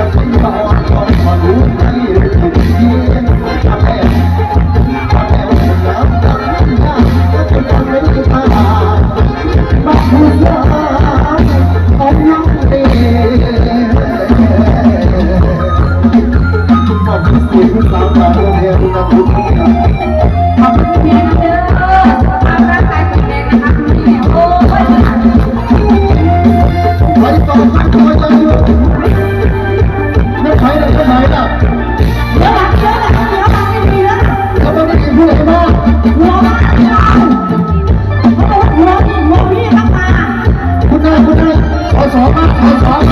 ขอบคุณครั สอง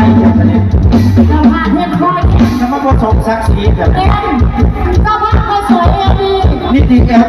ไว้เจ้าภาพเพื่อนคอยแล้วมาผสมศักทีแบบนี้เจ้าภาพคนสวยเองดีนี่ดีแล้ว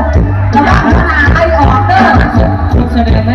กขนาดไอออกเด้อแสดงไ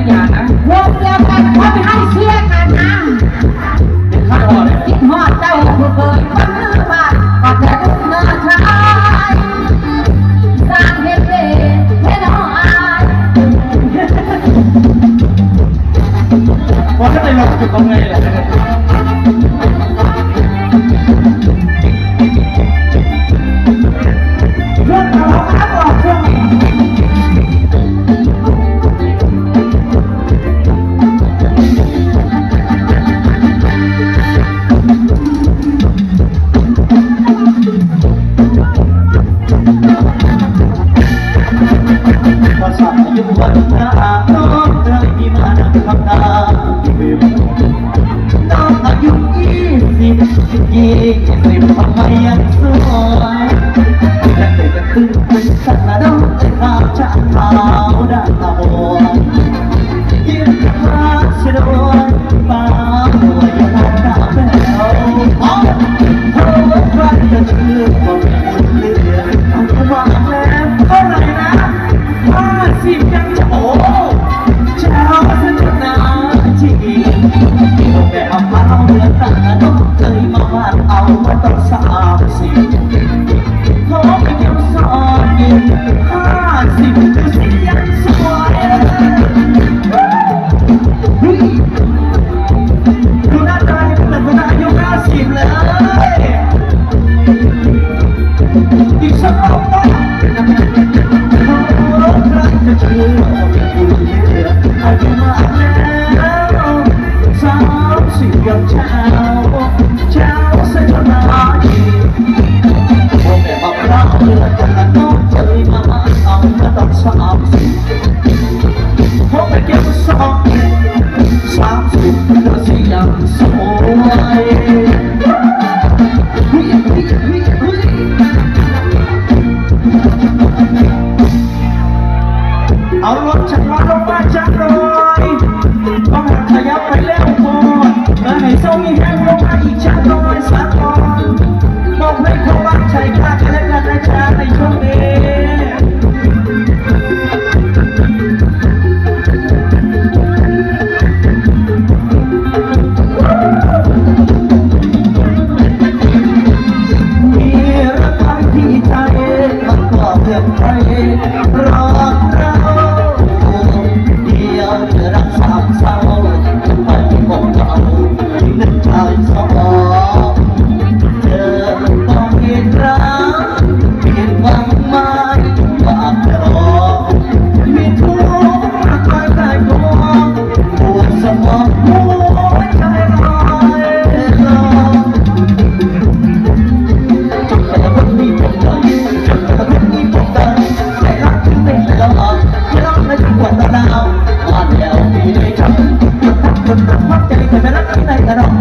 Gracias.